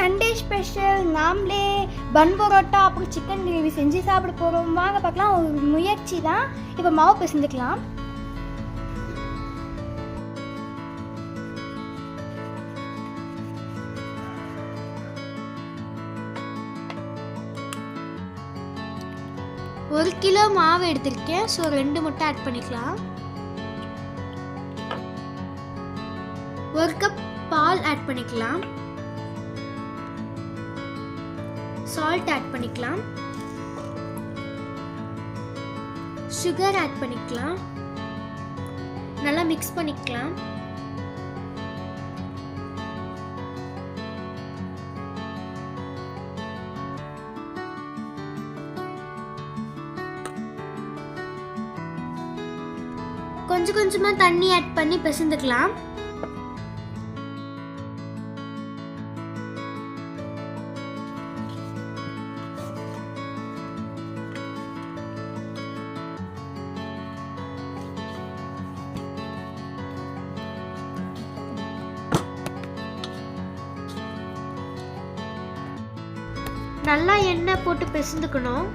Sunday special நாமளே பன் பரோட்டா அப்புறம் chicken gravy செஞ்சு சாப்பிட போகிறோம் வாங்க பார்க்கலாம். ஒரு முயற்சி தான். இப்போ மாவு பிசைஞ்சுக்கலாம். ஒரு கிலோ மாவு எடுத்திருக்கேன். ஸோ ரெண்டு முட்டை ஆட் பண்ணிக்கலாம். ஒரு கப் பால் ஆட் பண்ணிக்கலாம். சால்ட் ஆட் பண்ணிக்கலாம். சுகர் ஆட் பண்ணிக்கலாம். நல்லா மிக்ஸ் பண்ணிக்கலாம். கொஞ்சம் கொஞ்சமாக தண்ணி ஆட் பண்ணி பிசைந்துக்கலாம். நல்லா எண்ணெய் போட்டு பிசைந்துக்கணும்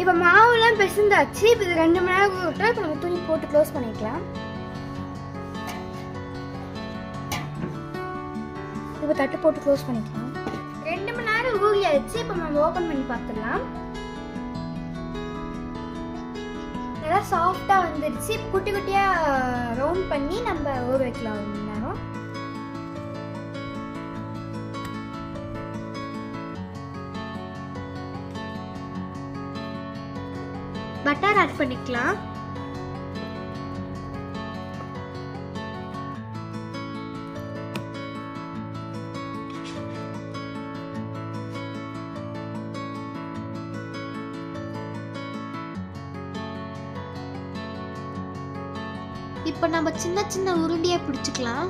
இப்போ மாவுலாம் பிசைந்தாச்சு இப்போ இது ரெண்டு மணி நேரம் விட்டா இப்போ நம்ம துணி போட்டு க்ளோஸ் பண்ணிக்கலாம். இப்போ தட்டு போட்டு க்ளோஸ் பண்ணிக்கலாம். ரெண்டு மணி நேரம் ஊறியாச்சு. இப்போ நம்ம ஓப்பன் பண்ணி பார்த்துடலாம். நல்லா சாஃப்டாக வந்துருச்சு. குட்டி குட்டியாக ரவுண்ட் பண்ணி நம்ம ஊற வைக்கலாம் ஒரு மணி நேரம். பட்டர் ஆட் பண்ணிக்கலாம். இப்போ நம்ம சின்ன சின்ன உருண்டையை பிடிச்சிக்கலாம்.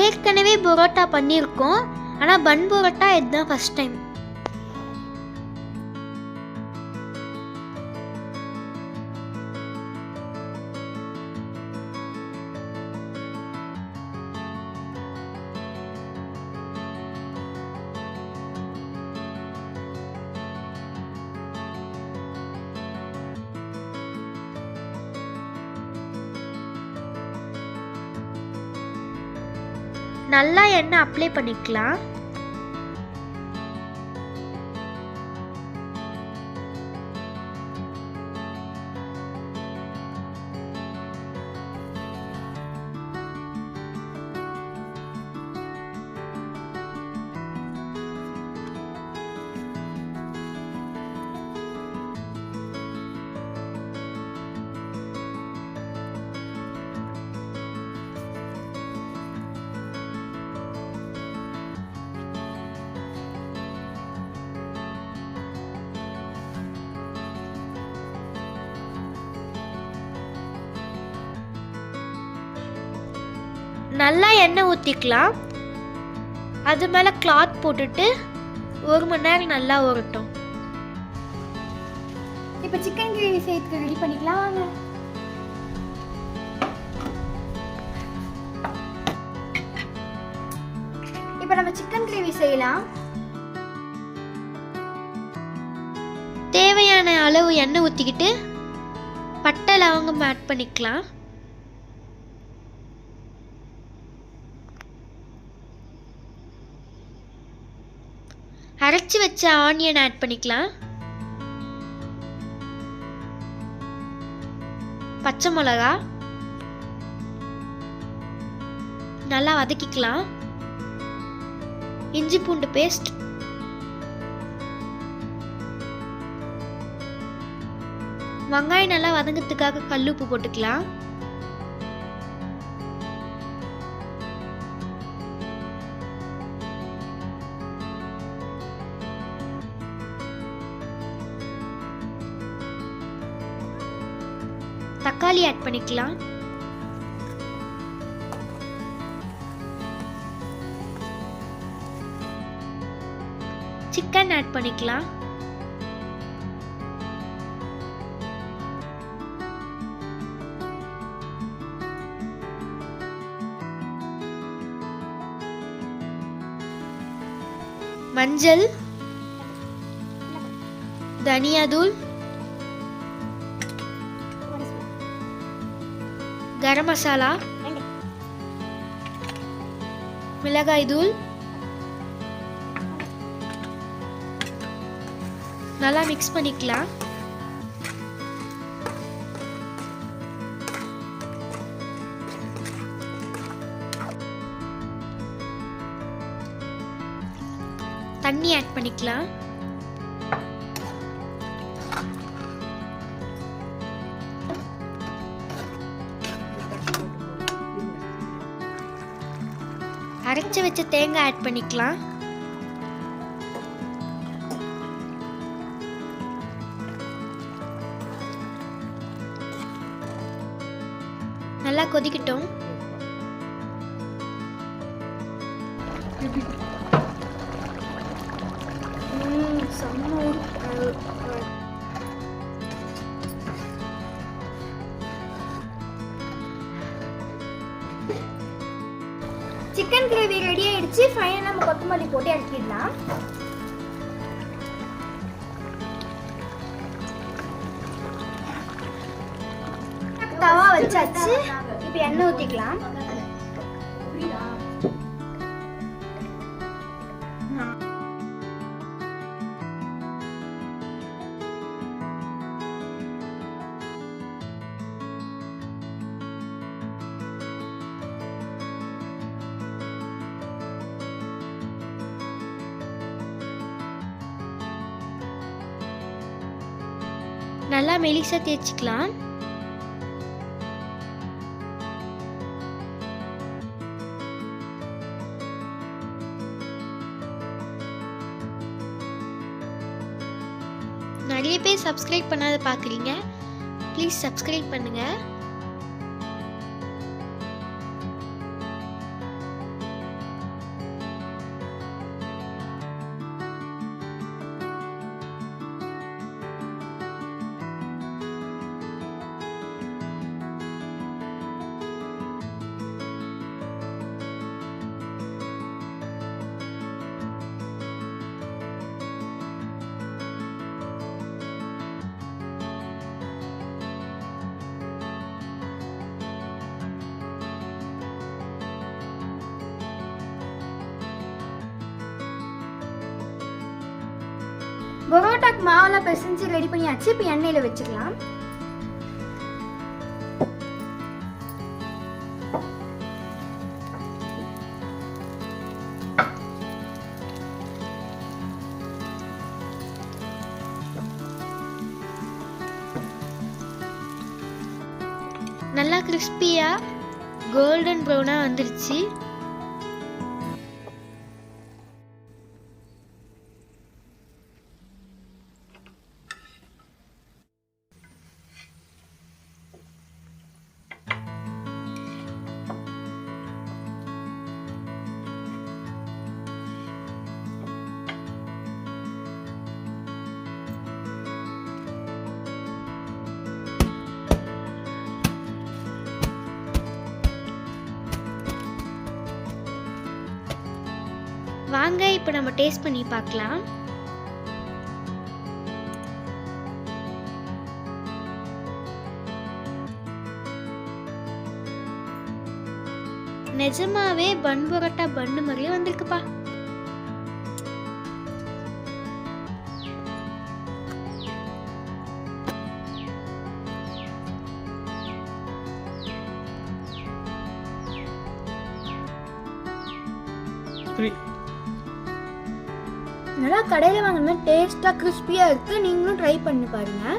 ஏற்கனவே பரோட்டா பண்ணியிருக்கோம். ஆனால் பன் பரோட்டா இதுதான் ஃபஸ்ட் டைம் நல்லா எண்ணெய் அப்ளை பண்ணிக்கலாம்? நல்லா எண்ணெய் ஊற்றிக்கலாம் அது மேலே கிளாத் போட்டுட்டு ஒரு மணி நேரம் நல்லா ஊறட்டும் இப்போ சிக்கன் கிரேவி செய்யறதுக்கு ரெடி பண்ணிக்கலாம் வாங்க. இப்போ நம்ம சிக்கன் கிரேவி செய்யலாம். தேவையான அளவு எண்ணெய் ஊற்றிக்கிட்டு பட்டை லவங்கம் ஆட் பண்ணிக்கலாம். அரைச்சி வச்ச ஆனியன் ஆட் பண்ணிக்கலாம். பச்சை மிளகா. நல்லா வதக்கிக்கலாம். இஞ்சி பூண்டு பேஸ்ட் வெங்காயம் நல்லா வதங்கிறதுக்காக கல்லுப்பு போட்டுக்கலாம். தக்காளி ஆட் பண்ணிக்கலாம். சிக்கன் ஆட் பண்ணிக்கலாம். மஞ்சள் தனியாதூள் கரம் மசாலா மிளகாய் தூள் நல்லா மிக்ஸ் பண்ணிக்கலாம். தண்ணி ஆட் பண்ணிக்கலாம். வச்ச தேங்காய் ஆட் பண்ணிக்கலாம். நல்லா கொதிக்கட்டும். ம், செம்ம சிக்கன் கிரேவி ரெடி ஆயிடுச்சு. ஃபைனல் நம்ம கொத்தமல்லி போட்டு இறக்கிடலாம். தவா வச்சாச்சு. இப்போ எண்ணெய் ஊற்றிக்கலாம் நல்லா மெலிசா தேய்ச்சிக்கலாம். நிறைய பேர் சப்ஸ்கிரைப் பண்ணாத பார்க்குறீங்க ப்ளீஸ் சப்ஸ்கிரைப் பண்ணுங்கள் பரோட்டாக்கு மாவெல்லாம் பிசைஞ்சு ரெடி பண்ணியாச்சு. இப்போ எண்ணெயில் வச்சுக்கலாம். நல்லா கிறிஸ்பியாக கோல்டன் ப்ரௌனாக வந்துருச்சு. வாங்க இப்போ நம்ம டேஸ்ட் பண்ணி பார்க்கலாம். நிஜமாவே பன் புரோட்டா பன்னு மாதிரியே வந்திருக்குப்பா. நல்லா கடையில் வாங்கின டேஸ்ட்டாக கிறிஸ்பியாக இருக்குது நீங்களும் ட்ரை பண்ணி பாருங்கள்